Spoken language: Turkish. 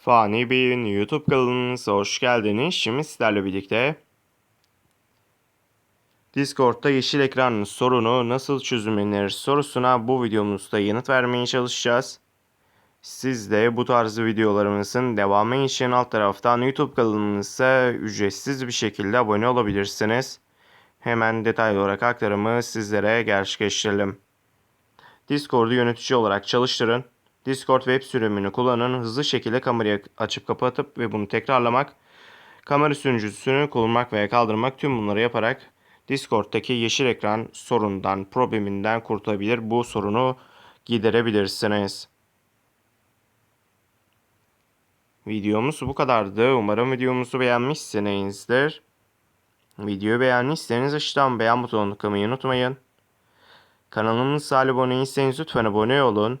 Fani Bey'in YouTube kanalımıza hoş geldiniz. Şimdi sizlerle birlikte Discord'da yeşil ekran sorunu nasıl çözümlenir sorusuna bu videomuzda yanıt vermeye çalışacağız. Siz de bu tarz videolarımızın devamı için alt taraftan YouTube kanalımıza ücretsiz bir şekilde abone olabilirsiniz. Hemen detaylı olarak aktarımı sizlere gerçekleştirelim. Discord'u yönetici olarak çalıştırın. Discord web sürümünü kullanın. Hızlı şekilde kamerayı açıp kapatıp ve bunu tekrarlamak. Kamera sunucusunu kurmak veya kaldırmak tüm bunları yaparak Discord'daki yeşil ekran sorundan, probleminden kurtulabilir. Bu sorunu giderebilirsiniz. Videomuz bu kadardı. Umarım videomuzu beğenmişsinizdir. Videoyu beğendiyseniz aşağıdan beğen butonuna tıklamayı unutmayın. Kanalımıza abone değilseniz lütfen abone olun.